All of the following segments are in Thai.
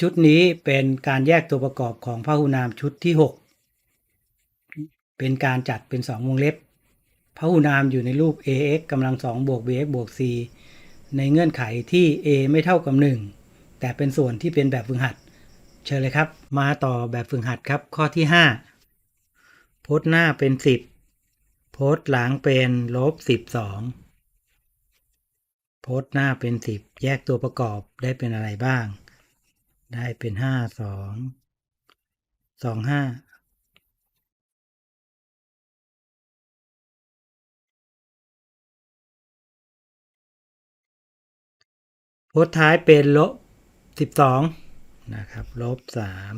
ชุดนี้เป็นการแยกตัวประกอบของพหุนามชุดที่ 6 เป็นการจัดเป็น 2 วงเล็บพหุนามอยู่ในรูป ax กำลัง2บวก bx บวก c ในเงื่อนไขที่ a ไม่เท่ากับ 1 แต่เป็นส่วนที่เป็นแบบฝึกหัด เชิญเลยครับ มาต่อแบบฝึกหัดครับ ข้อที่5พจน์หน้าเป็น 10พจน์หลังเป็นลบ12พจน์หน้าเป็น 10 แยกตัวประกอบได้เป็นอะไรบ้าง ได้เป็นห้าสองสองห้าโพสท้ายเป็นลบสิบสองนะครับ ลบสาม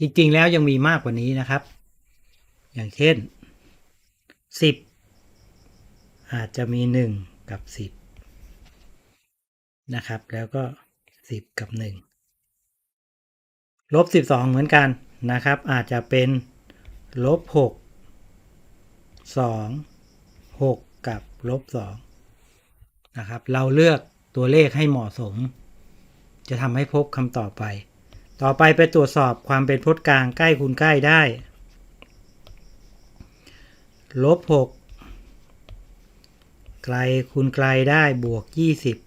จริง ๆ แล้วยังมีมากกว่านี้นะครับ อย่างเช่นสิบอาจจะมีหนึ่งกับสิบนะครับ แล้วก็สิบกับหนึ่งลบสิบสองเหมือนกันนะครับ อาจจะเป็นลบหกสองหกกับลบสองนะครับ เราเลือกตัวเลขให้เหมาะสม จะทำให้พบคำตอบไป ต่อไปไปตรวจสอบความเป็นพจน์กลางใกล้คูณใกล้ได้ลบหกไกลคูณไกลได้บวกยี่สิบ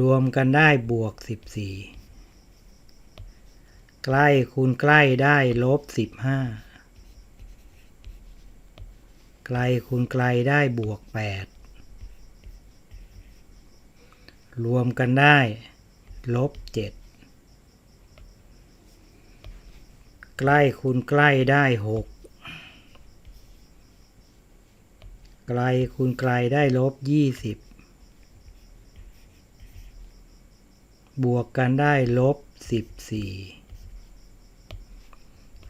รวมกันได้บวกสิบสี่ใกล้คูณใกล้ได้ลบสิบห้าไกลคูณไกลได้บวกแปดรวมกันได้ ลบเจ็ดใกล้คูณใกล้ได้หกไกลคูณไกลได้ลบยี่สิบบวกกันได้ลบสิบสี่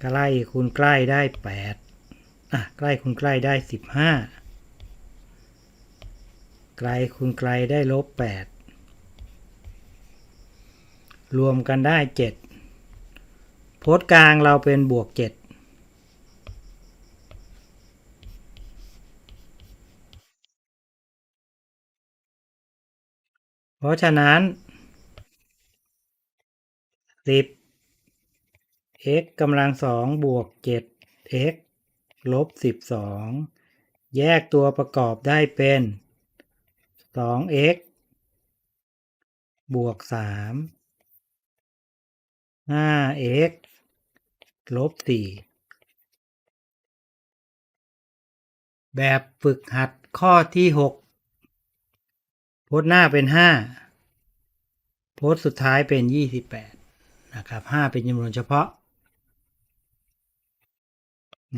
ใกล้คูณใกล้ได้แปดอะใกล้คูณใกล้ได้สิบห้าไกลคูณไกลได้ลบแปด รวมกันได้เจ็ดพจน์กลางเราเป็นบวกเจ็ดเพราะฉะนั้นสิบ x กำลังสองบวกเจ็ด x ลบสิบสองแยกตัวประกอบได้เป็นสอง x บวก สามห้า x ลบสี่แบบฝึกหัดข้อที่หกโพสหน้าเป็นห้าโพสสุดท้ายเป็นยี่สิบแปดนะครับห้าเป็นจำนวนเฉพาะ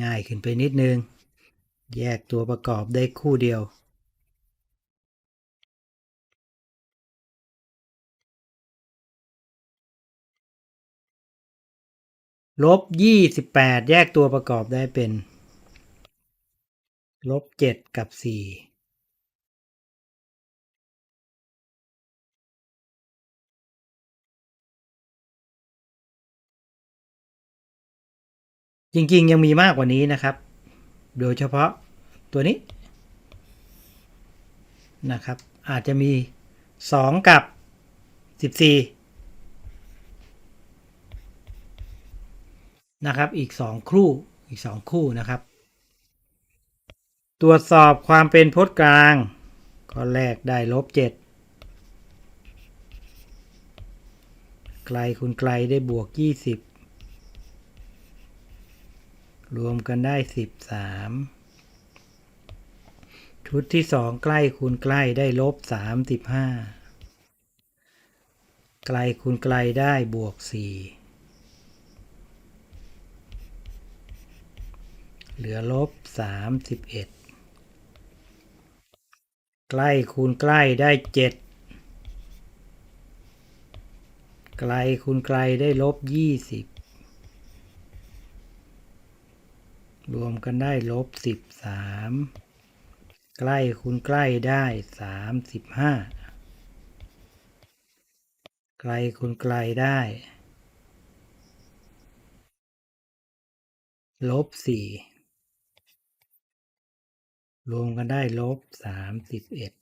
ง่ายขึ้นไปนิดนึง แยกตัวประกอบได้คู่เดียว ลบยี่สิบแปดแยกตัวประกอบได้เป็นลบเจ็ดกับสี่จริง ๆ ยังมีมากกว่านี้นะครับ โดยเฉพาะตัวนี้นะครับ อาจจะมี 2 กับ 14 นะครับ อีก 2 คู่อีก 2 คู่นะครับ ตรวจสอบความเป็นพจน์กลางข้อแรกได้ลบ7ไกลคูณไกลได้บวก 20 รวมกันได้ 13ชุดที่2ใกล้คูณใกล้ได้ลบ35ไกลคูณไกลได้บวก4 เหลือลบ 31 ใกล้คูณใกล้ได้ 7 ไกลคูณไกลได้ลบ 20 รวมกันได้ลบ 13 ใกล้คูณใกล้ได้ 35 ไกลคูณไกลได้ลบสี่ รวมกันได้ลบสามสิบเอ็ด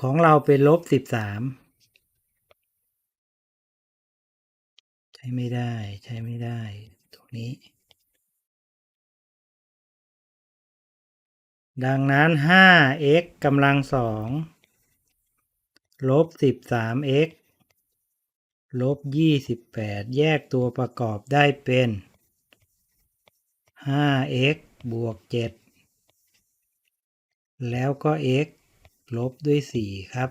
ของเราเป็นลบสิบสามใช้ไม่ได้ใช้ไม่ได้ ตรงนี้ ดังนั้น 5x กำลังสองลบ 13x ลบ 28 แยกตัวประกอบได้เป็น 5x บวก 7 แล้วก็ x ลบด้วย 4 ครับ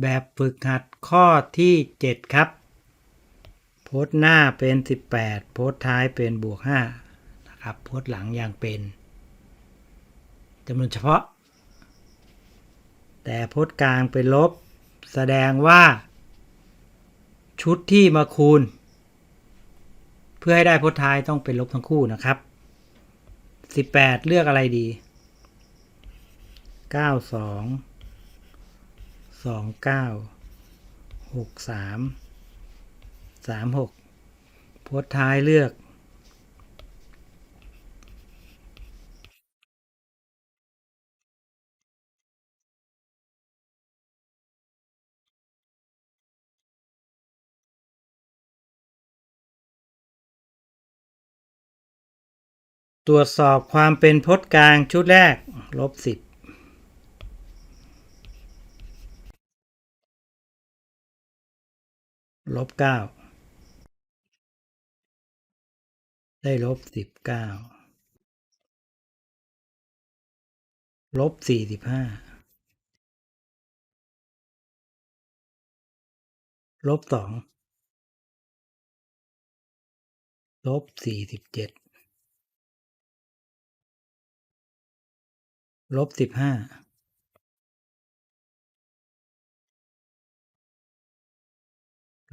แบบฝึกหัดข้อที่ 7 ครับ โพสต์หน้าเป็น 18 โพสต์ท้ายเป็นบวก 5 นะครับ โพสต์หลังยังเป็นจำนวนเฉพาะ แต่โพสต์กลางเป็นลบ แสดงว่า ชุดที่มาคูณ เพื่อให้ได้โพสต์ท้ายต้องเป็นลบทั้งคู่นะครับ สิบแปดเลือกอะไรดีเก้าสองสองเก้าหกสามสามหกโพสท้ายเลือก ตรวจสอบความเป็นพจน์กลางชุดแรก ลบสิบลบเก้าได้ลบสิบเก้าลบสี่สิบห้าลบสองลบสี่สิบเจ็ด ลบสิบห้า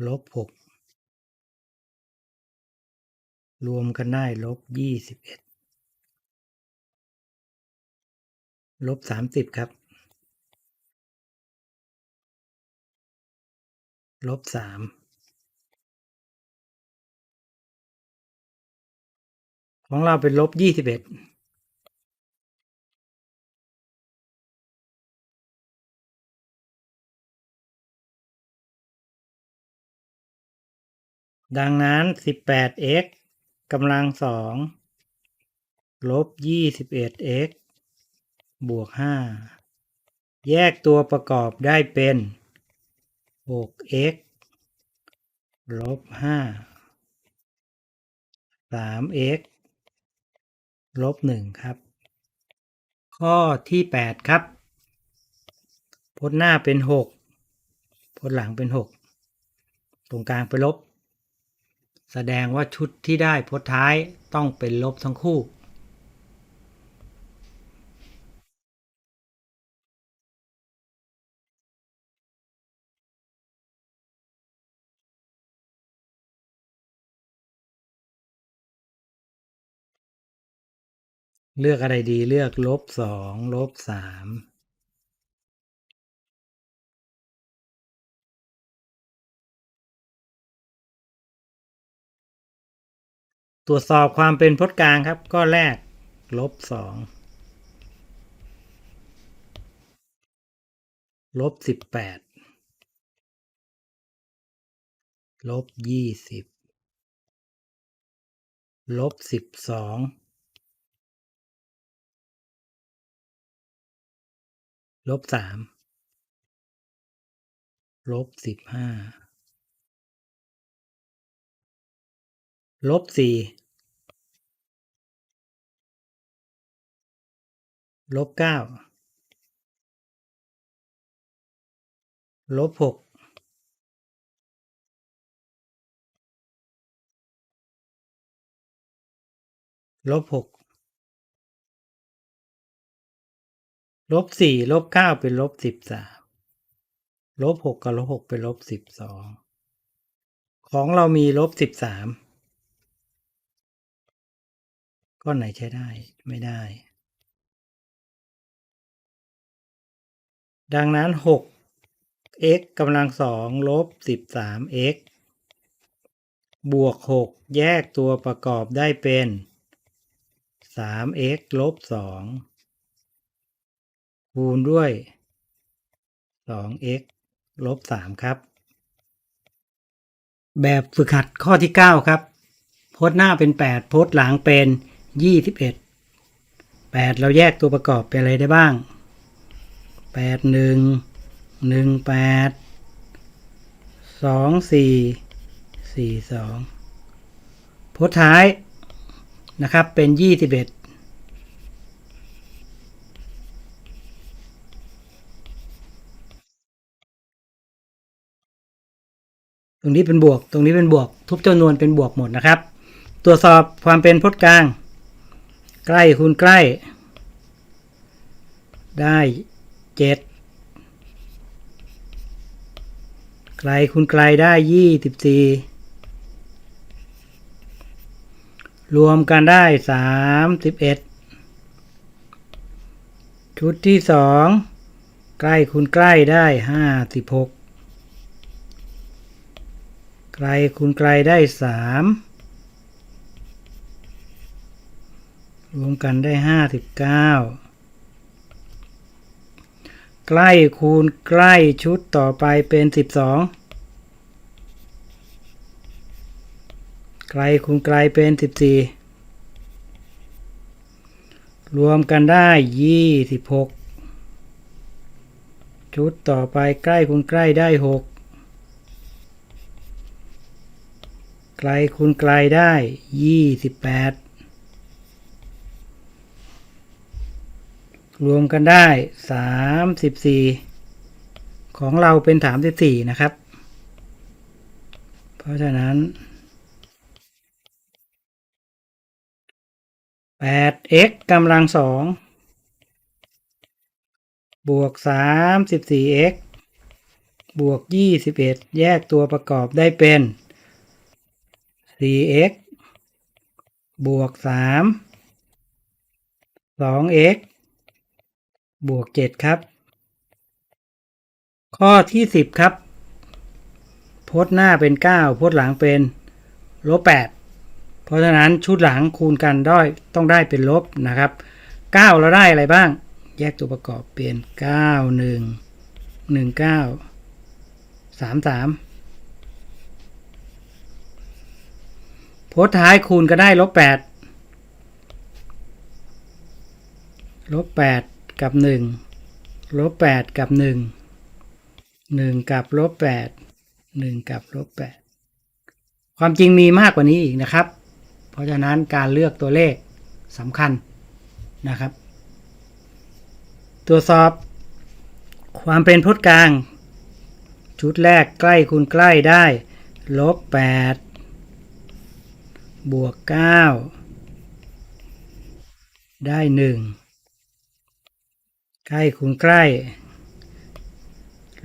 ลบหกรวมกันได้ลบยี่สิบเอ็ดลบสามสิบครับ ลบสามของเราเป็นลบยี่สิบเอ็ด ดังนั้น 18x กำลังสองลบ 21x บวก 5 แยกตัวประกอบได้เป็น 6x ลบ 5 3x ลบ 1 ครับ ข้อที่ 8 ครับ พจน์หน้าเป็น 6 พจน์หลังเป็น 6 ตรงกลางเป็นลบ แสดงว่าชุดที่ได้พจน์ท้ายต้องเป็นลบทั้งคู่ เลือกอะไรดีเลือกลบสองลบสาม ตรวจสอบความเป็นพจน์กลางครับก็แรก ลบสองลบสิบแปดลบยี่สิบลบสิบสองลบสามลบสิบห้า ลบสี่ลบเก้าลบหกลบหกลบสี่ลบเก้าเป็นลบสิบสามลบหกกับลบหกเป็นลบสิบสองของเรามีลบสิบสาม ก้อนไหนใช้ได้ไม่ได้ ดังนั้นหก x กำลังสองลบสิบสาม x บวกหกแยกตัวประกอบได้เป็นสาม x ลบสองคูณด้วยสอง x ลบสามครับ แบบฝึกหัดข้อที่เก้าครับพจน์หน้าเป็นแปดพจน์หลังเป็น ยี่สิบเอ็ดแปดเราแยกตัวประกอบเป็นอะไรได้บ้างแปดหนึ่งหนึ่งแปดสองสี่สี่สองพจน์ท้ายนะครับเป็นยี่สิบเอ็ดตรงนี้เป็นบวก ตรงนี้เป็นบวก ทุบจำนวนเป็นบวกหมดนะครับ ตรวจสอบความเป็นพจน์กลาง ใกล้คูณใกล้ ได้เจ็ดไกลคูณไกลได้ยี่สิบสี่รวมกันได้สามสิบเอ็ดชุดที่สองใกล้คูณใกล้ได้ห้าสิบหกไกลคูณไกลได้สาม รวมกันได้ห้าสิบเก้าใกล้คูณใกล้ชุดต่อไปเป็นสิบสองไกลคูณไกลเป็นสิบสี่รวมกันได้ยี่สิบหกชุดต่อไปใกล้คูณใกล้ได้หกไกลคูณไกลได้ยี่สิบแปด รวมกันได้สามสิบสี่ของเราเป็นสามสิบสี่นะครับ เพราะฉะนั้นแปด x กำลังสองบวกสามสิบสี่ x บวกยี่สิบเอ็ดแยกตัวประกอบได้เป็นสี่ x บวกสามสอง x บวกเจ็ดครับ ข้อที่สิบครับ โพจน์หน้าเป็นเก้าพจน์หลังเป็นลบแปดเพราะฉะนั้นชุดหลังคูณกันได้ต้องได้เป็นลบนะครับ9เราได้อะไรบ้าง แยกตัวประกอบเป็น9 1 1 9 3 3โพสท้ายคูณก็ได้ลบ8ลบ8 กับ1ลบ8กับ 1 1 กับลบ8 1 กับลบ8ความจริงมีมากกว่านี้อีกนะครับ เพราะฉะนั้นการเลือกตัวเลขสำคัญนะครับ ตรวจสอบความเป็นพจน์กลาง ชุดแรกใกล้คูณใกล้ได้ลบ8บวก 9 ได้ 1 ใกล้คูณใกล้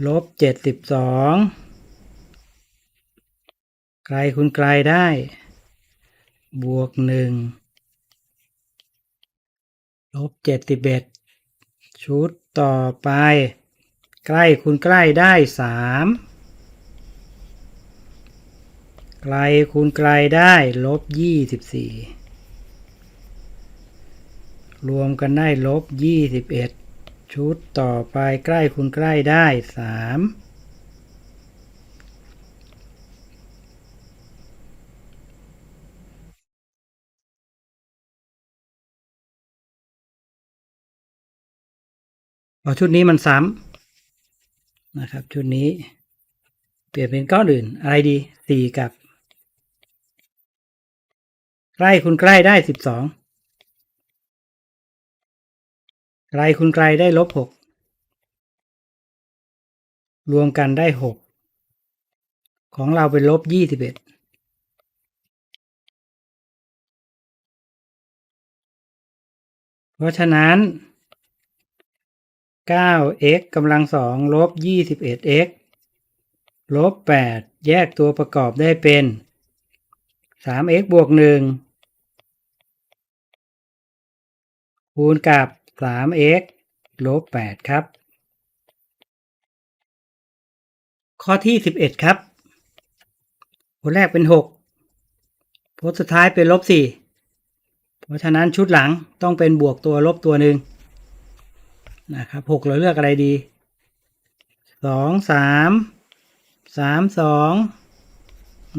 ลบ72ไกลคูณไกลได้ บวกหนึ่งลบเจ็ดสิบเอ็ดชุดต่อไป ใกล้คูณใกล้ได้สามไกลคูณไกลได้ลบยี่สิบสี่รวมกันได้ลบยี่สิบเอ็ด ชุดต่อไปใกล้คูณใกล้ได้สามพอชุดนี้มันซ้ำนะครับ ชุดนี้เปลี่ยนเป็นก้อนอื่น อะไรดีสี่กับ ใกล้คุณใกล้ได้สิบสอง ไกลคุณไกลได้ลบหกรวมกันได้หกของเราเป็นลบยี่สิบเอ็ดเพราะฉะนั้น 9x กำลังสองลบ 21x ลบ8แยกตัวประกอบได้เป็น 3x บวก1คูณกับ 3x ลบ8ครับ ข้อที่ 11 ครับผลแรกเป็น 6ผลสุดท้ายเป็นลบ 4 เพราะฉะนั้นชุดหลังต้องเป็นบวกตัวลบตัวหนึ่งนะครับ6เราเลือกอะไรดี 2 3 3 2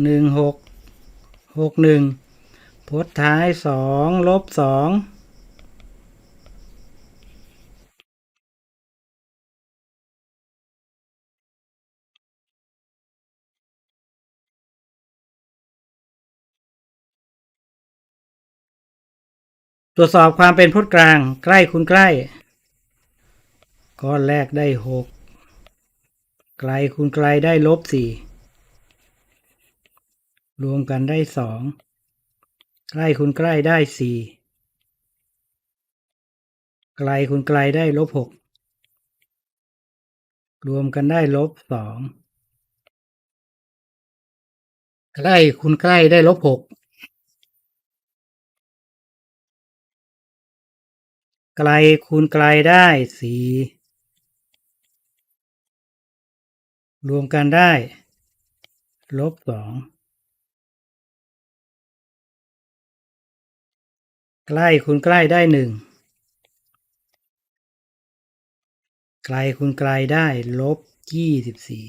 1 6 6 1พจน์ท้าย 2 ลบ 2 ตรวจสอบความเป็นพจน์กลาง ใกล้คูณใกล้ ก้อนแรกได้หกไกลคูณไกลได้ลบสี่รวมกันได้สองใกล้คูณใกล้ได้สี่ไกลคูณไกลได้ลบหกรวมกันได้ลบสองใกล้คูณใกล้ได้ลบหก ไกลคูณไกลได้สี่รวมกันได้ ลบสองใกล้คูณใกล้ได้หนึ่งไกลคูณไกลได้ ลบยี่สิบสี่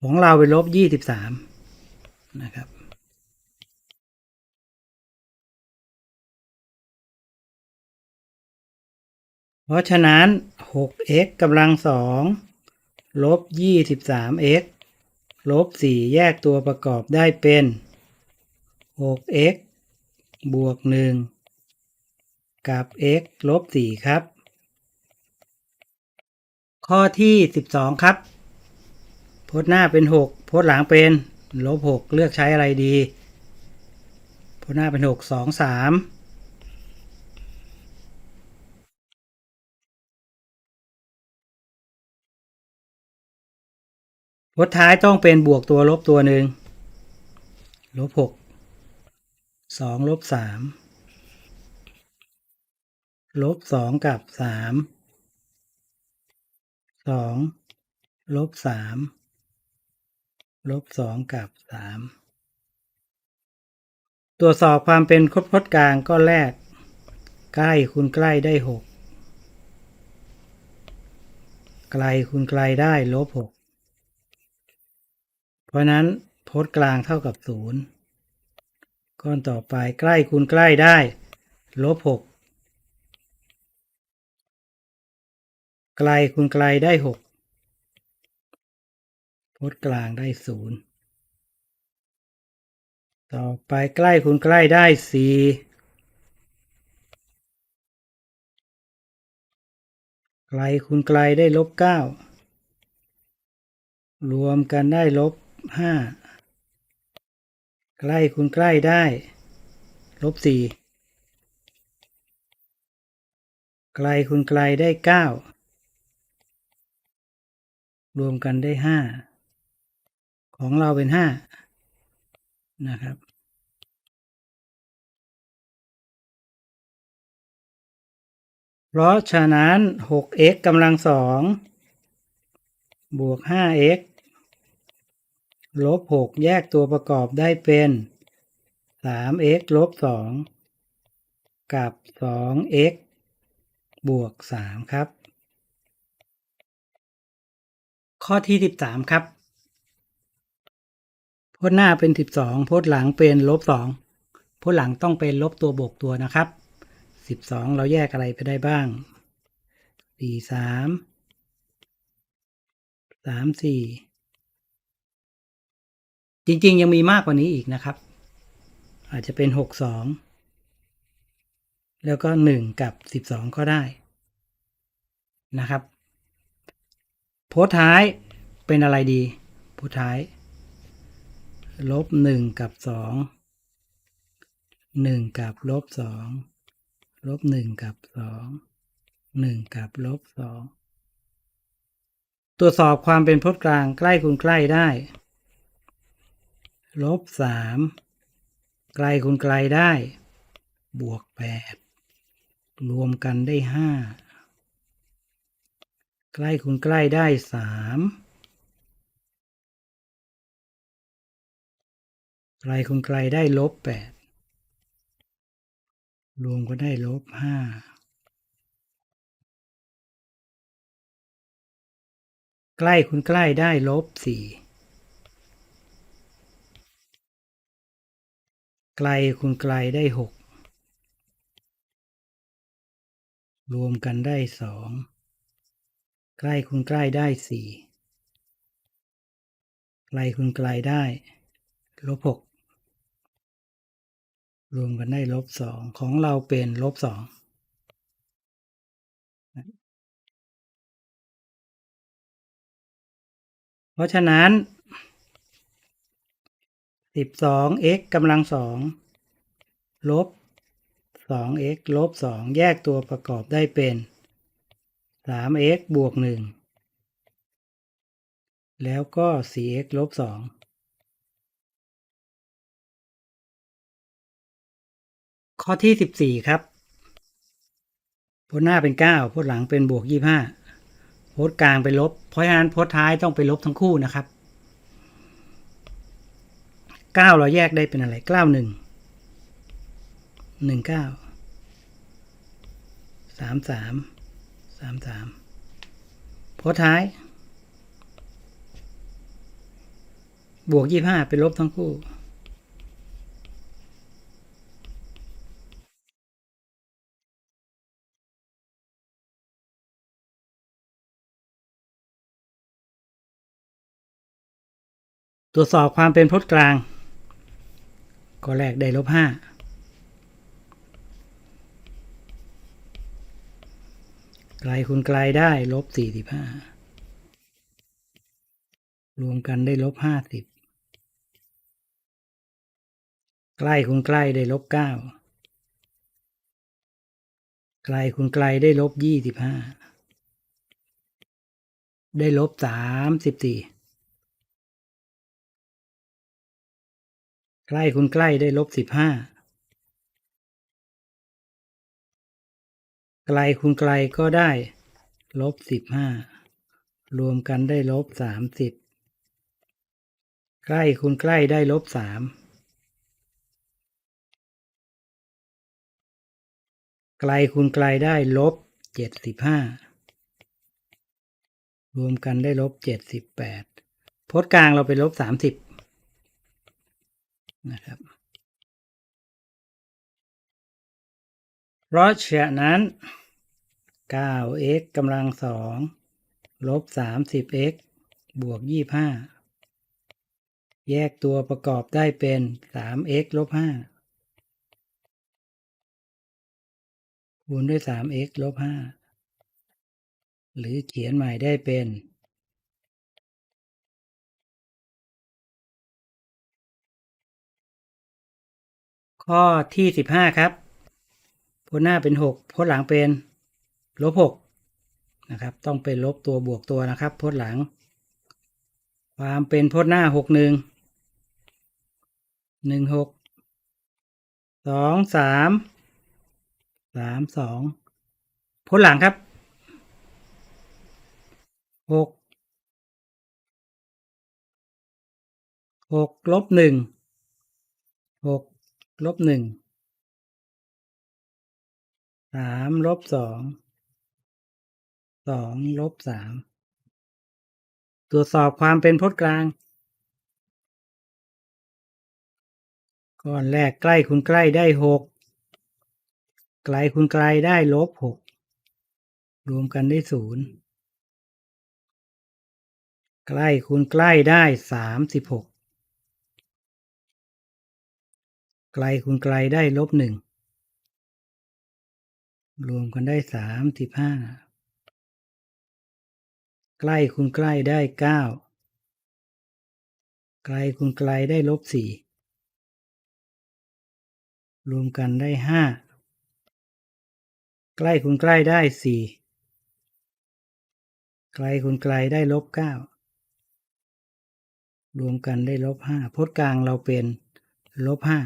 ของเราเป็นลบยี่สิบสามนะครับ เพราะฉะนั้น 6x กำลังสองลบ 23x ลบ 4 แยกตัวประกอบได้เป็น 6x บวก 1 กับ x ลบ 4 ครับ ข้อที่ 12 ครับ พจน์หน้าเป็น 6 พจน์หลังเป็น ลบ 6 เลือกใช้อะไรดี พจน์หน้าเป็น 6 2 3 พจน์ท้ายต้องเป็นบวกตัวลบตัวหนึ่งลบหกสองลบสามลบสองกับสามสองลบสามลบสองกับสามตรวจสอบความเป็นคดพจน์กลางก็แรก ใกล้คูณใกล้ได้หกไกลคูณไกลได้ลบหก เพราะนั้นพจน์กลางเท่ากับศูนย์ก้อนต่อไปใกล้คูณใกล้ได้ลบหกไกลคูณไกลได้หกพจน์กลางได้ศูนย์ต่อไปใกล้คูณใกล้ได้สี่ไกลคูณไกลได้ลบเก้ารวมกันได้ลบ ห้าใกล้คูณใกล้ได้ ลบสี่ไกลคูณไกลได้เก้ารวมกันได้ห้าของเราเป็นห้านะครับ เพราะฉะนั้น 6x กำลังสองบวก 5x ลบ6แยกตัวประกอบได้เป็น 3x ลบ2กับ 2x บวก3ครับ ข้อที่13ครับพจน์หน้าเป็น12พจน์หลังเป็นลบ2พจน์หลังต้องเป็นลบตัวบวกตัวนะครับ12เราแยกอะไรไปได้บ้าง4 3 3 4 จริง ๆ ยังมีมากกว่านี้อีกนะครับ อาจจะเป็น6 2แล้วก็1กับ12ก็ได้นะครับ โพสท้ายเป็นอะไรดี โพสท้าย ลบ1กับ2 1กับลบ2ลบ1กับ2 1กับลบ2ตรวจสอบความเป็นพจน์กลางใกล้คูณใกล้ได้ ลบสามไกลคูณไกลได้ บวกแปดรวมกันได้ห้าใกล้คูณใกล้ได้สามไกลคูณไกลได้ลบแปดรวมก็ได้ลบห้าใกล้คูณใกล้ได้ลบสี่ ไกลคูณไกลได้หกรวมกันได้สองใกล้คูณใกล้ได้สี่ไกลคูณไกลได้ลบหกรวมกันได้ลบสองของเราเป็นลบสองเพราะฉะนั้น สิบสอง x กำลังสองลบสอง x ลบสองแยกตัวประกอบได้เป็นสาม x บวกหนึ่งแล้วก็สี่ x ลบสองข้อที่สิบสี่ครับพจน์หน้าเป็นเก้าพจน์หลังเป็นบวกยี่ห้าพจน์กลางเป็นลบ เพราะฉะนั้นพจน์ท้ายต้องไปลบทั้งคู่นะครับ เก้าเราแยกได้เป็นอะไรเก้าหนึ่งหนึ่งเก้าสามสามสามสามพจน์ท้าย บวกยี่ห้าเป็นลบทั้งคู่ตรวจสอบความเป็นพจน์กลาง ก็แรกได้ลบห้าไกลคูณไกลได้ลบสี่สิบห้ารวมกันได้ลบห้าสิบใกล้คูณใกล้ได้ลบเก้าไกลคูณไกลได้ลบยี่สิบห้าได้ลบสามสิบสี่ ใกล้คูณใกล้ได้ลบสิบห้าไกลคูณไกลก็ได้ลบสิบห้ารวมกันได้ลบสามสิบใกล้คูณใกล้ได้ลบสามไกลคูณไกลได้ลบเจ็ดสิบห้ารวมกันได้ลบเจ็ดสิบแปดพจน์กลางเราไปลบสามสิบ นะครับ เพราะฉะนั้น 9x กำลังสองลบ 30x บวก 25 แยกตัวประกอบได้เป็น 3x ลบ 5 คูณด้วย 3x ลบ 5 หรือเขียนใหม่ได้เป็น ข้อที่15ครับพจน์หน้าเป็น6พจน์หลังเป็นลบ6นะครับ ต้องเป็นลบตัวบวกตัวนะครับพจน์หลัง ความเป็นพจน์หน้า6 1 1 6 2 3 3 2พจน์หลังครับ6 6ลบ1 6 ลบ1สามลบสองสองลบสามตรวจสอบความเป็นพจน์กลาง ก้อนแรกใกล้คูณใกล้ได้หกไกลคูณไกลได้ลบหกรวมกันได้ศูนย์ใกล้คูณใกล้ได้สามสิบหก ไกลคูณไกลได้ลบหนึ่งรวมกันได้สามสิบห้าใกล้คูณใกล้ได้เก้าไกลคูณไกลได้ลบสี่รวมกันได้ห้าใกล้คูณใกล้ได้สี่ไกลคูณไกลได้ลบเก้ารวมกันได้ลบห้าพจน์กลางเราเป็นลบห้า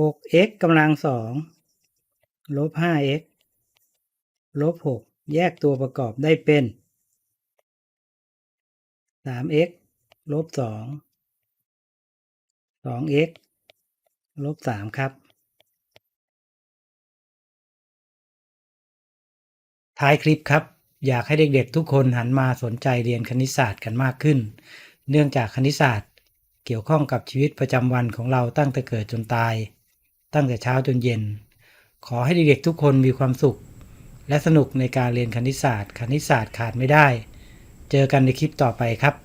หก x กำลังสองลบ 5x ลบ6แยกตัวประกอบได้เป็น 3x ลบ2 2x ลบ3ครับ ท้ายคลิปครับ อยากให้เด็กๆทุกคนหันมาสนใจเรียนคณิตศาสตร์กันมากขึ้น เนื่องจากคณิตศาสตร์เกี่ยวข้องกับชีวิตประจำวันของเราตั้งแต่เกิดจนตาย ตั้งแต่เช้าจนเย็น ขอให้เด็กๆทุกคนมีความสุข และสนุกในการเรียนคณิตศาสตร์ คณิตศาสตร์ขาดไม่ได้ เจอกันในคลิปต่อไปครับ